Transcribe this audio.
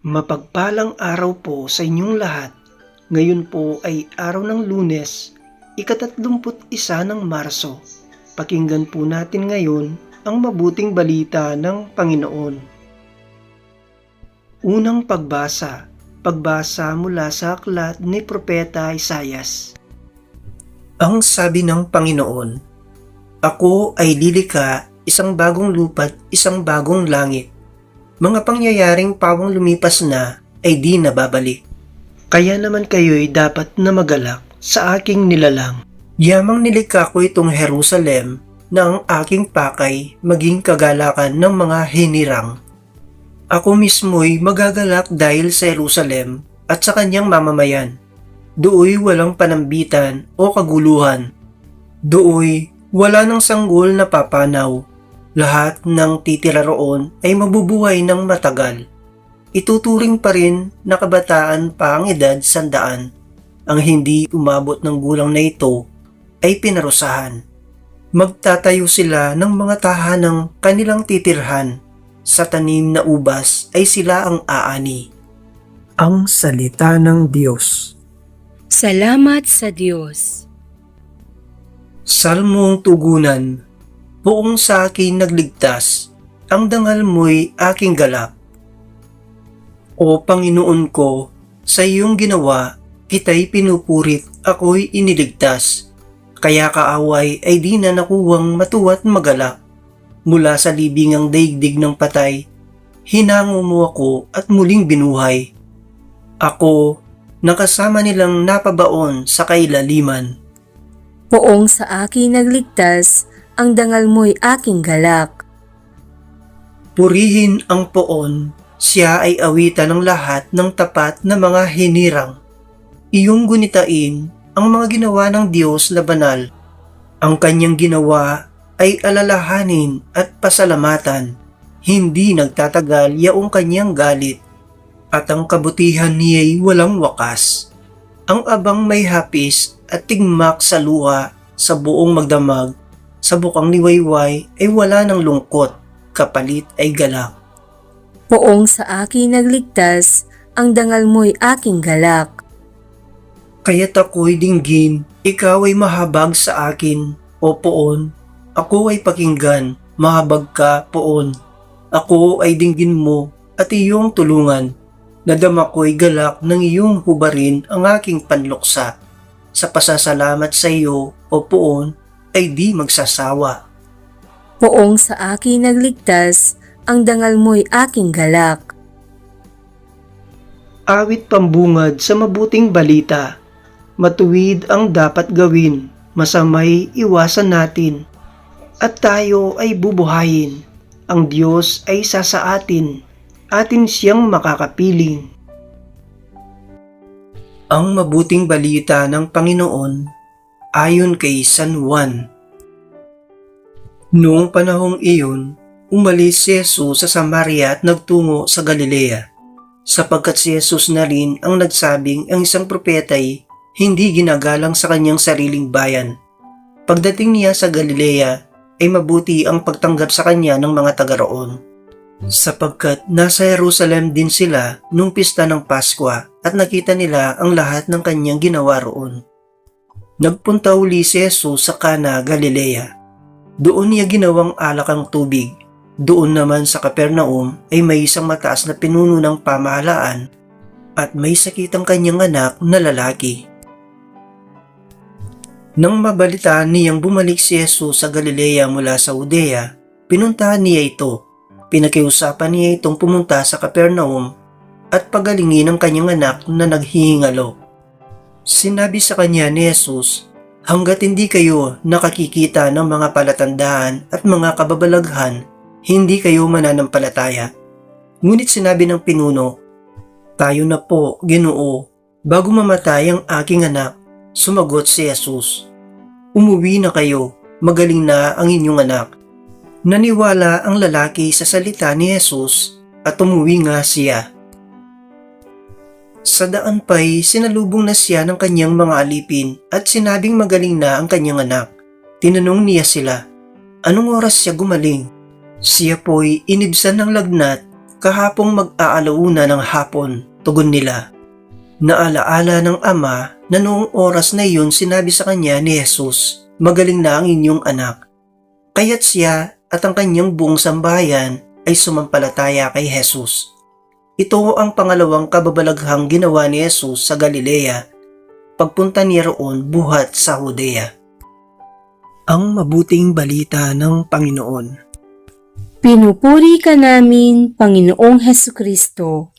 Mapagpalang araw po sa inyong lahat. Ngayon po ay araw ng lunes, ikatatlumput isa ng Marso. Pakinggan po natin ngayon ang mabuting balita ng Panginoon. Unang pagbasa, pagbasa mula sa aklat ni Propeta Isayas. Ang sabi ng Panginoon, Ako ay lilika isang bagong lupa't isang bagong langit mga pangyayaring pawang lumipas na ay di nababalik. Kaya naman kayo'y dapat na magalak sa aking nilalang. Yamang nilikha ko itong Jerusalem na ang aking pakay maging kagalakan ng mga hinirang. Ako mismo'y magagalak dahil sa Jerusalem at sa kanyang mamamayan. Dooy walang panambitan o kaguluhan. Dooy wala ng sanggol na papanaw lahat ng titira roon ay mabubuhay ng matagal. Ituturing pa rin na kabataan pa ang edad sandaan. Ang hindi umabot ng gulang na ito ay pinarusahan. Magtatayo sila ng mga tahanang kanilang titirhan. Sa tanim na ubas ay sila ang aani. Ang salita ng Diyos. Salamat sa Diyos. Salmong tugunan buong sa akin nagligtas, ang dangal mo'y aking galak. O Panginoon ko, sa iyong ginawa, kita'y pinupurit, ako'y iniligtas. Kaya kaaway ay di na nakuwang matuwa't magalak. Mula sa libingang daigdig ng patay, hinango mo ako at muling binuhay. Ako, nakasama nilang napabaon sa kailaliman. Poong sa akin nagligtas, ang dangal mo'y aking galak. Purihin ang poon, siya ay awitan ng lahat ng tapat na mga hinirang. Iyong gunitain ang mga ginawa ng Diyos na banal. Ang kanyang ginawa ay alalahanin at pasalamatan. Hindi nagtatagal yaong kanyang galit. At ang kabutihan niya'y walang wakas. Ang abang may hapis at tigmak sa luha sa buong magdamag sa bukang liwayway ay wala ng lungkot, kapalit ay galak. Poong sa akin nagligtas, ang dangal mo'y aking galak. Kaya't ako'y dinggin, ikaw ay mahabag sa akin, o poon. Ako ay pakinggan, mahabag ka, poon. Ako ay dinggin mo, at iyong tulungan. Nadama ko'y galak ng iyong hubarin ang aking panluksa. Sa pasasalamat sa iyo, o poon, ay di magsasawa. Poong sa akin nagligtas, ang dangal mo'y aking galak. Awit pambungad sa mabuting balita. Matuwid ang dapat gawin, masamay iwasan natin. At tayo ay bubuhayin. Ang Diyos ay sasaatin. Atin siyang makakapiling. Ang mabuting balita ng Panginoon ayon kay San Juan. Noong panahong iyon, umalis si Jesus sa Samaria at nagtungo sa Galilea, sapagkat si Jesus na rin ang nagsabing ang isang propeta ay hindi ginagalang sa kanyang sariling bayan. Pagdating niya sa Galilea, ay mabuti ang pagtanggap sa kanya ng mga taga roon. Sapagkat nasa Jerusalem din sila nung pista ng Pasko at nakita nila ang lahat ng kanyang ginawa roon. Nagpunta uli si Jesus sa Cana, Galilea. Doon niya ginawang alak ang tubig. Doon naman sa Capernaum ay may isang mataas na pinuno ng pamahalaan at may sakit ang kanyang anak na lalaki. Nang mabalitaan niyang bumalik si Jesus sa Galilea mula sa Udea, pinuntahan niya ito. Pinakiusapan niya itong pumunta sa Capernaum at pagalingin ang kanyang anak na naghihingalo. Sinabi sa kanya ni Jesus, Hanggat hindi kayo nakakikita ng mga palatandaan at mga kababalaghan, hindi kayo mananampalataya. Ngunit sinabi ng pinuno, Tayo na po, ginoo, bago mamatay ang aking anak, sumagot si Jesus. Umuwi na kayo, magaling na ang inyong anak. Naniwala ang lalaki sa salita ni Jesus at umuwi nga siya. Sa daan pa'y sinalubong na siya ng kanyang mga alipin at sinabing magaling na ang kanyang anak. Tinanong niya sila, anong oras siya gumaling? Siya po'y inibsan ng lagnat Kahapong mag-aalauna ng hapon, tugon nila. Naalaala ng ama na noong oras na iyon sinabi sa kanya ni Jesus, Magaling na ang inyong anak. Kaya't siya at ang kanyang buong sambahayan ay sumampalataya kay Jesus. Ito ang pangalawang kababalaghang ginawa ni Jesus sa Galilea, pagpunta niya roon buhat sa Judea. Ang mabuting balita ng Panginoon. Pinupuri ka namin, Panginoong Heso Kristo.